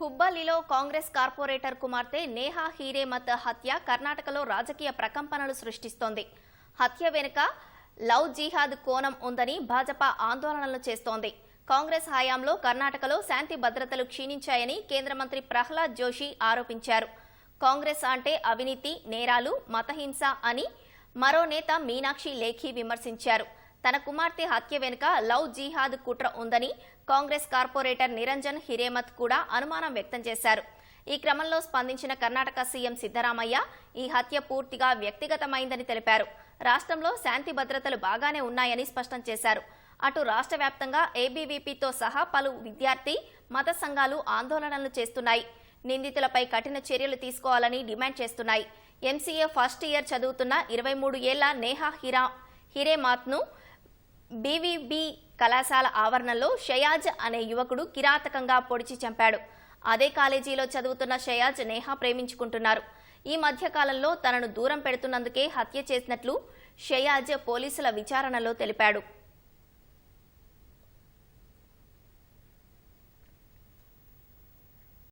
హుబ్బల్లిలో Congress corporator కుమార్తె నేహా హీరేమత్ హత్య కర్ణాటకలో రాజకీయ ప్రకంపనలు సృష్టిస్తోంది. హత్య వెనుక లవ్ జిహాద్ కోణం ఉందని భాజపా ఆందోళనలు చేస్తోంది. కాంగ్రెస్ హయాంలో కర్ణాటకలో శాంతి భద్రతలు క్షీణించాయని కేంద్ర మంత్రి ప్రహ్లాద్ జోషి ఆరోపించారు. కాంగ్రెస్ అంటే అవినీతి నేరాలు మతహింస అని మరో నేత మీనాక్షి లేఖి విమర్శించారు. తన కుమార్తె హత్య వెనుక లవ్ జిహాద్ కుట్ర ఉందని కాంగ్రెస్ కార్పొరేటర్ నిరంజన్ హిరేమత్ కూడా అనుమానం వ్యక్తం చేశారు. ఈ క్రమంలో స్పందించిన కర్ణాటక సీఎం సిద్దరామయ్య ఈ హత్య పూర్తిగా వ్యక్తిగతమైందని తెలిపారు. రాష్ట్రంలో శాంతి భద్రతలు బాగానే ఉన్నాయని స్పష్టం చేశారు. అటు రాష్ట్ర వ్యాప్తంగా ఏబీవీపీతో సహా పలు విద్యార్థి మత సంఘాలు ఆందోళనలు చేస్తున్నాయి. నిందితులపై కఠిన చర్యలు తీసుకోవాలని డిమాండ్ చేస్తున్నాయి. ఎంసీఏ ఫస్ట్ ఇయర్ చదువుతున్న ఇరవై మూడు ఏళ్ళ నేహా హిరా హిరేమాత్ను బీవీబీ కళాశాల ఆవరణలో షయాజ్ అనే యువకుడు కిరాతకంగా పొడిచి చంపాడు. అదే కాలేజీలో చదువుతున్న షయాజ్ నేహా ప్రేమించుకుంటున్నారు. ఈ మధ్య కాలంలో తనను దూరం పెడుతున్నందుకే హత్య చేసినట్లు షయాజ్ పోలీసుల విచారణలో తెలిపాడు.